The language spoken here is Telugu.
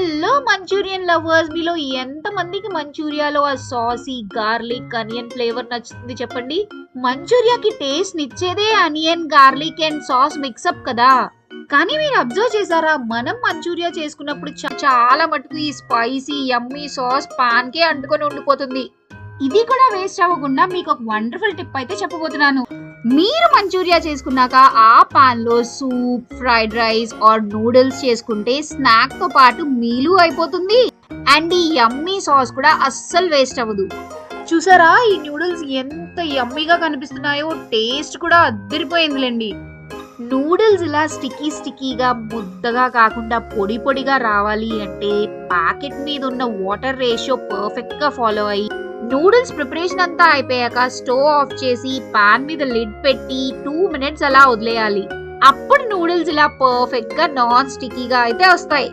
హలో మంచూరియన్ లవర్స్ మీలో ఎంత మందికి మంచూరియాలో ఆ సాసీ గార్లిక్ అనియన్ ఫ్లేవర్ నచ్చుతుంది చెప్పండి? మంచూరియాకి taste నిచ్చేదే onion garlic and sauce mix up కదా. కానీ మీరు అబ్జర్వ్ చేశారా? మనం మంచూరియా చేసుకున్నప్పుడు చాలా మటుకు ఈ స్పైసీ యమ్మీ సాస్ పాన్ కే అంటుకొని ఉండిపోతుంది. ఇది కూడా వేస్ట్ అవ్వకుండా మీకు ఒక వండర్ఫుల్ టిప్ అయితే చెప్పబోతున్నాను. మీరు మంచూరియా చేసుకున్నాక ఆ పాన్లో soup fried rice or noodles చేసుకుంటే స్నాక్తో పాటు మీలు అయిపోతుంది. అండ్ ఈ యమ్మీ సాస్ కూడా అస్సలు వేస్ట్ అవ్వదు. చూసారా? ఈ నూడిల్స్ ఎంత యమ్మీగా కనిపిస్తున్నాయో టేస్ట్ కూడా అద్దరిపోయిందిలేండి. నూడిల్స్ ఇలా స్టిక్కీ స్టిక్కీగా ముద్దగా కాకుండా పొడి పొడిగా రావాలి అంటే ప్యాకెట్ మీద ఉన్న వాటర్ రేషియో పర్ఫెక్ట్గా ఫాలో అయ్యి నూడిల్స్ ప్రిపరేషన్ అంతా అయిపోయాక స్టవ్ ఆఫ్ చేసి పాన్ మీద లిడ్ పెట్టి టూ మినిట్స్ అలా వదిలేయాలి. అప్పుడు నూడిల్స్ ఇలా పర్ఫెక్ట్గా నాన్ స్టిక్కీగా అయితే వస్తాయి.